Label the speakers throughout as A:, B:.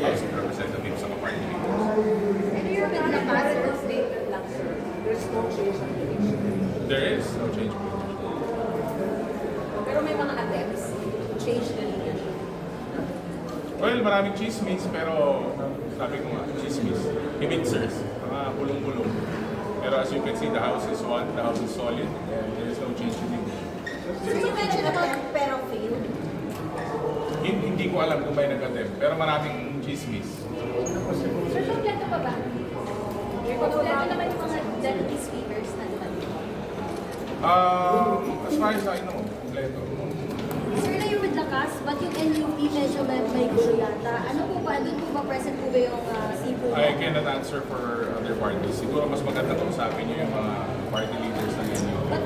A: House of Representatives sa leaders.
B: And you're with the positive statement lang, sir. There's no change on the issue.
A: There is no change.
B: Pero may mga attempts to change the leadership.
A: Well, maraming chismis, pero sabi ko nga, chismis. Himitzers, mga kulong-kulong. Pero as you can see, the house is one, the house is solid, and there is no change in it.
B: Sir, you mentioned about pero failed.
A: Hin- Hindi ko alam kung may nag-attempt, pero maraming chismis.
C: Sir, kompleto pa ba? Kompleto naman yung mga deputy speakers na naman.
A: Um, as far as I know, kompleto.
C: Sir, na you're with Lakas, but yung NUP medyo may, may gulo yata. Ano po ba? Doon po ba present po ba yung uh, Cebu?
A: I cannot answer for other parties. Siguro mas maganda kung usapin niyo yung mga party leaders ng inyo.
C: But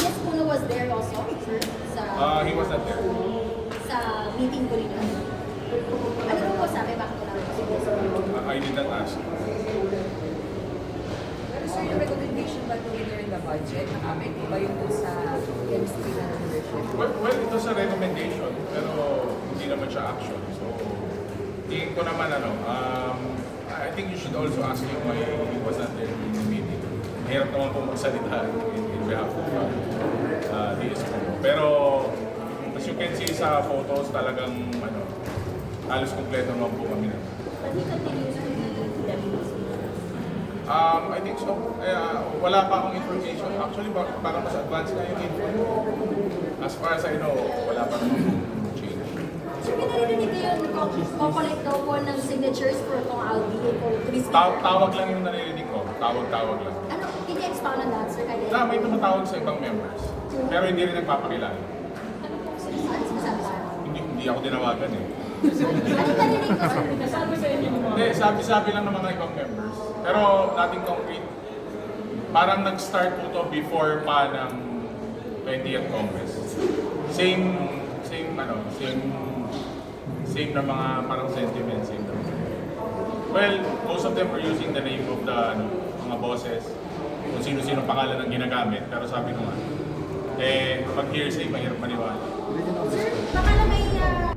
C: DS Puno was there also, sir, sa,
A: Uh, he was not there.
C: Sa meeting ko rin. Ano po po sabi? Bakit wala po?
A: Uh, I did not ask.
B: Pero sir, yung recommendation ba to winner in the budget, nakapit ba yun dun sa chemistry na leadership?
A: Well, well, ito sa recommendation, pero hindi naman siya action. So, tingin ko naman ano, um, I think you should also ask him why he was not there during the meeting. Mahirap naman po magsalita in, in behalf of uh, uh, DSO. Pero, can see sa photos, talagang ano, halos kompleto naman po kami na. Um, I think so. Uh, wala pa akong information. Actually, parang mas advanced na yung info. As far as I know, wala pa namang change.
C: Sir, may narinig kayo yung kukulit daw po ng signatures for itong three
A: Taw-
C: speaker.
A: tawag lang yung naririnig ko. Tawag-tawag lang.
C: Ano, can you expound on that, sir? Kaya,
A: Na, may tumatawag sa ibang members. Pero hindi rin nagpapakilala.
C: ano po sinasabi sinasabi sa akin?
A: Hindi, hindi ako tinawagan eh.
C: Ano narinig ko, sir?
A: Hindi, sabi-sabi lang ng mga ibang members. Pero nothing concrete. Parang nag-start po to before pa ng 20th Congress. Same, same, ano, same, same na mga parang sentiments. Same na. Well, most of them were using the name of the ano, mga bosses, kung sino-sino pangalan ang ginagamit. Pero sabi ko nga, eh, pag hearsay, mahirap maniwala.
C: Sir, baka na may uh,